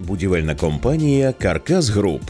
Будівельна компанія Каркас Груп.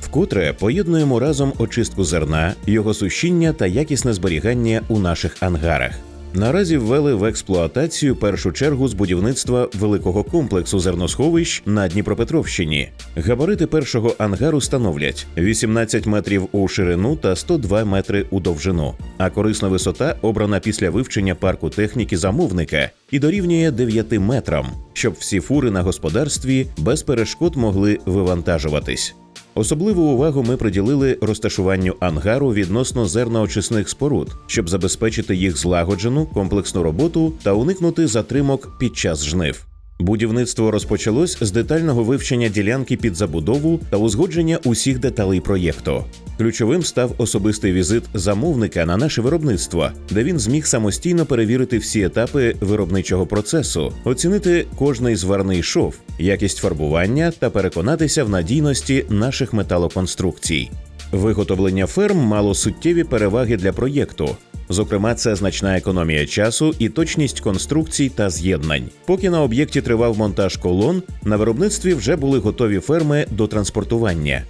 Вкотре поєднуємо разом очистку зерна, його сушіння та якісне зберігання у наших ангарах. Наразі ввели в експлуатацію першу чергу з будівництва великого комплексу зерносховищ на Дніпропетровщині. Габарити першого ангару становлять 18 метрів у ширину та 102 метри у довжину. А корисна висота обрана після вивчення парку техніки замовника і дорівнює 9 метрам, щоб всі фури на господарстві без перешкод могли вивантажуватись. Особливу увагу ми приділили розташуванню ангару відносно зерноочисних споруд, щоб забезпечити їх злагоджену комплексну роботу та уникнути затримок під час жнив. Будівництво розпочалось з детального вивчення ділянки під забудову та узгодження усіх деталей проєкту. Ключовим став особистий візит замовника на наше виробництво, де він зміг самостійно перевірити всі етапи виробничого процесу, оцінити кожний зварний шов, якість фарбування та переконатися в надійності наших металоконструкцій. Виготовлення ферм мало суттєві переваги для проєкту. Зокрема, це значна економія часу і точність конструкцій та з'єднань. Поки на об'єкті тривав монтаж колон, на виробництві вже були готові ферми до транспортування.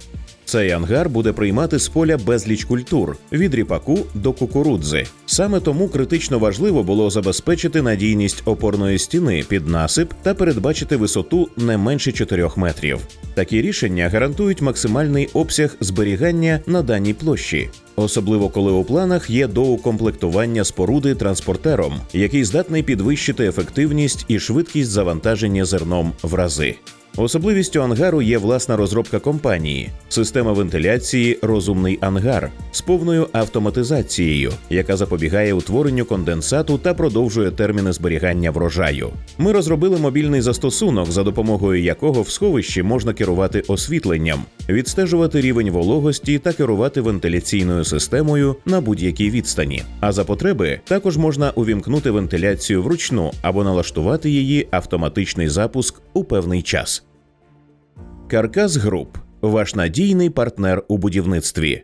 Цей ангар буде приймати з поля безліч культур від ріпаку до кукурудзи. Саме тому критично важливо було забезпечити надійність опорної стіни під насип та передбачити висоту не менше 4 метрів. Такі рішення гарантують максимальний обсяг зберігання на даній площі. Особливо коли у планах є доукомплектування споруди транспортером, який здатний підвищити ефективність і швидкість завантаження зерном в рази. Особливістю ангару є власна розробка компанії, система вентиляції Розумний ангар з повною автоматизацією, яка запобігає утворенню конденсату та продовжує терміни зберігання врожаю. Ми розробили мобільний застосунок, за допомогою якого в сховищі можна керувати освітленням, відстежувати рівень вологості та керувати вентиляційною системою на будь-якій відстані. А за потреби також можна увімкнути вентиляцію вручну або налаштувати її автоматичний запуск у певний час. Каркас Груп ваш надійний партнер у будівництві.